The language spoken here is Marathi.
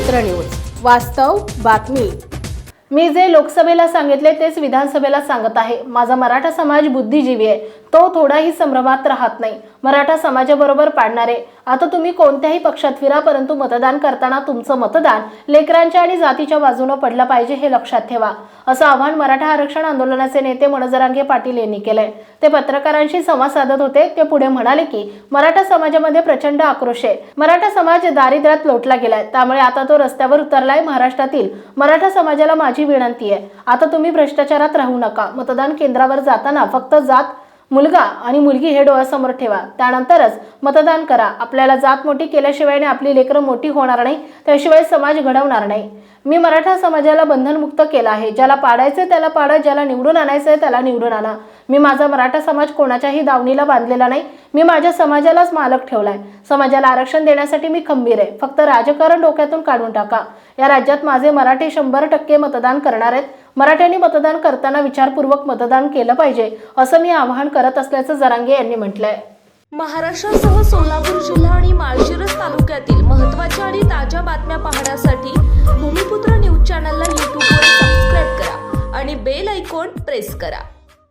भूमिपुत्र न्यूज वास्तव बातमी. मी जे लोकसभेला सांगितले तेच विधानसभेला सांगत आहे. माझा मराठा समाज बुद्धिजीवी आहे. तो थोडाही संभ्रमात राहत नाही. मराठा समाजाबरोबर पाडणारे आता तुम्ही कोणत्याही पक्षात फिरा परंतु मतदान करताना तुमचं मतदान लेकरांच्या आणि जातीच्या बाजूनं पडलं पाहिजे हे लक्षात ठेवा. असं आव्हान मराठा आरक्षण आंदोलनाचे नेते मनोजरांगे पाटील यांनी केलंय. ते पत्रकारांशी संवाद साधत होते. ते पुढे म्हणाले की मराठा समाजामध्ये प्रचंड आक्रोश आहे. मराठा समाज दारिद्र्यात लोटला गेलाय. त्यामुळे आता तो रस्त्यावर उतरलाय. महाराष्ट्रातील मराठा समाजाला माझी विनंती आहे. आता तुम्ही भ्रष्टाचारात राहू नका. मतदान केंद्रावर जाताना फक्त जात मुलगा आणि मुलगी हे डोळ्यासमोर ठेवा. त्यानंतरच मतदान करा. आपल्याला जात मोठी केल्याशिवाय आणि आपली लेकरं मोठी होणार नाही त्याशिवाय समाज घडवणार नाही. मी मराठा समाजाला बंधनमुक्त केलं आहे. ज्याला पाडायचं त्याला पाडा ज्याला निवडून आणायचं आहे त्याला निवडून आणा. मी माझा मराठा समाज कोणाच्याही दावणीला बांधलेला नाही. मी माझ्या समाजालाच मालक ठेवलाय. समाजाला आरक्षण देण्यासाठी मी खंबीर आहे. फक्त राजकारण डोक्यातून काढून टाका. या राज्यात माझे मराठी शंभर टक्के मतदान करणार आहेत. मराठ्यांनी मतदान करताना विचारपूर्वक मतदान केलं पाहिजे असं मी आवाहन करत असल्याचं जरांगे यांनी म्हटलंय. महाराष्ट्रासह सोलापूर जिल्हा आणि माळशिरस तालुक्यातील महत्त्वाच्या आणि ताज्या बातम्या पाहण्यासाठी भूमिपुत्र न्यूज चॅनलला यूट्यूबवर सबस्क्राईब करा आणि बेल ऐकॉन प्रेस करा.